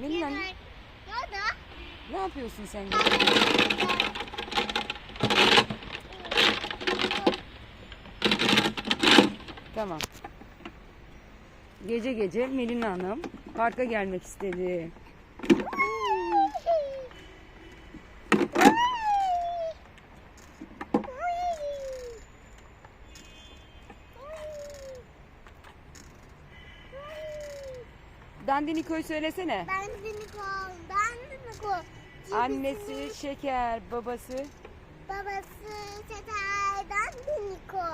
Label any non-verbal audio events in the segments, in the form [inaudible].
Oldu? ne yapıyorsun sen? Tamam. Gece gece Melina Hanım parka gelmek istedi. Dandiniko'yu söylesene. Ben de Niko. Ben de Niko. Annesi şeker, babası Babası Çeter'den de Niko.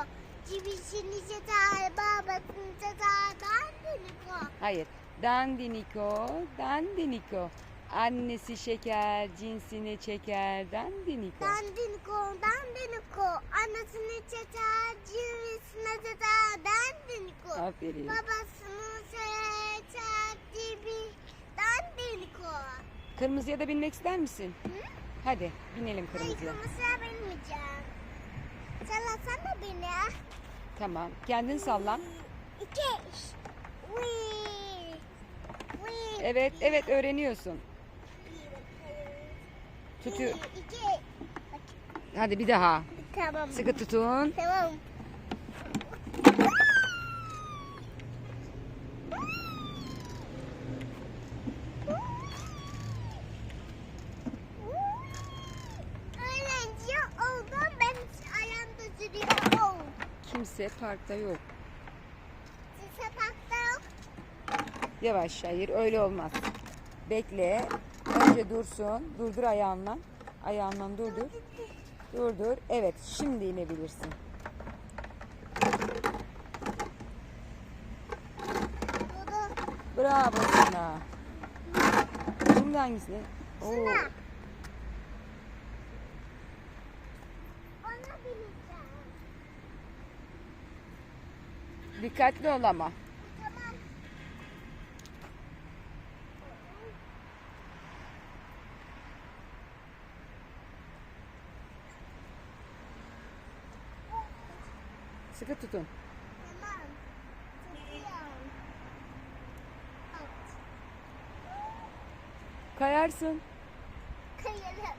Cibişini Çeter, babasını Çeter'den de Niko. Hayır. Dandiniko, dandiniko. Annesi şeker, cinsini çeker, dandiniko. Ben de Niko, ben de Niko. Annesini Çeter, cibişini Çeter, ben de Niko. Aferin. Babasını Çeter, cibişten de Niko. Kırmızıya da binmek ister misin? Hı? Hadi binelim Hayır, kırmızıya. kırmızıya binmeyeceğim. Sallasana beni. Tamam. Kendin sallan. İki. Evet, evet öğreniyorsun. Tutuyor. Hadi bir daha. Tamam. Sıkı tutun. Tamam. Kimse parkta yok. Size parkta yok. Yavaş hayır öyle olmaz. Bekle. Önce dursun. Durdur ayağınla. Ayağınla durdur. Durdur. Evet şimdi inebilirsin. Bravo sana. Şimdi hangisini? Oo. Dikkatli ol ama. Sıkı tutun. Kayarsın. Kayalım.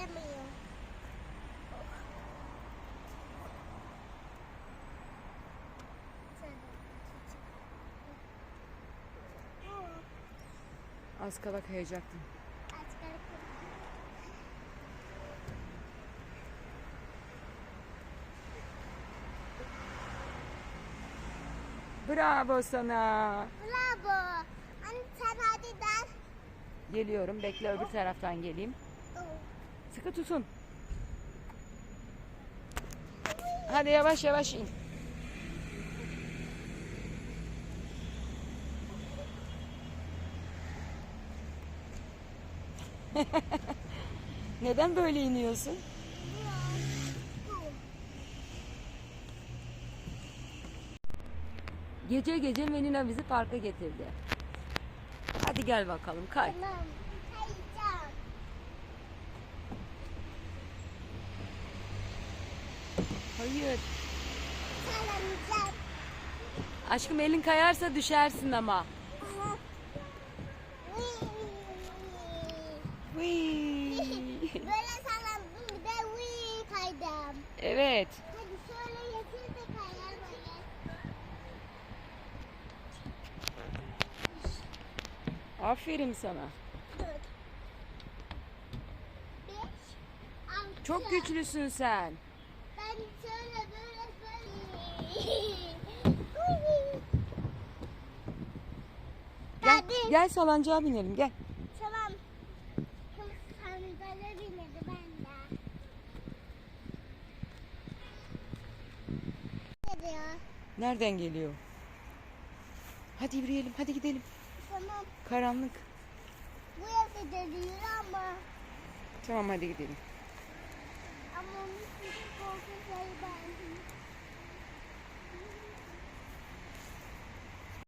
Kayamayım. Az kala kayacaktın. Bravo sana. Bravo. Anne sen hadi der. Geliyorum. Bekle öbür taraftan geleyim. Sıkı tutun. Hadi yavaş yavaş in. [laughs] Neden böyle iniyorsun? Gece gece Melina bizi parka getirdi. Hadi gel bakalım kay. Tamam. Hayır. Aşkım elin kayarsa düşersin ama. [laughs] Böyle sallandım bir de wii kaydım. Evet. Hadi şöyle yeter de kayamayız. Aferin sana. Dört. Beş. Altı. Çok güçlüsün sen. Ben böyle böyle. Gel, gel salancağa binelim gel. Tamam. Sandalye binedi ben de. Ya. Nereden geliyor? Hadi yürüyelim hadi gidelim. Tamam. Karanlık. Bu evde geliyor ama. Tamam hadi gidelim. Ama onun için korkunç ben.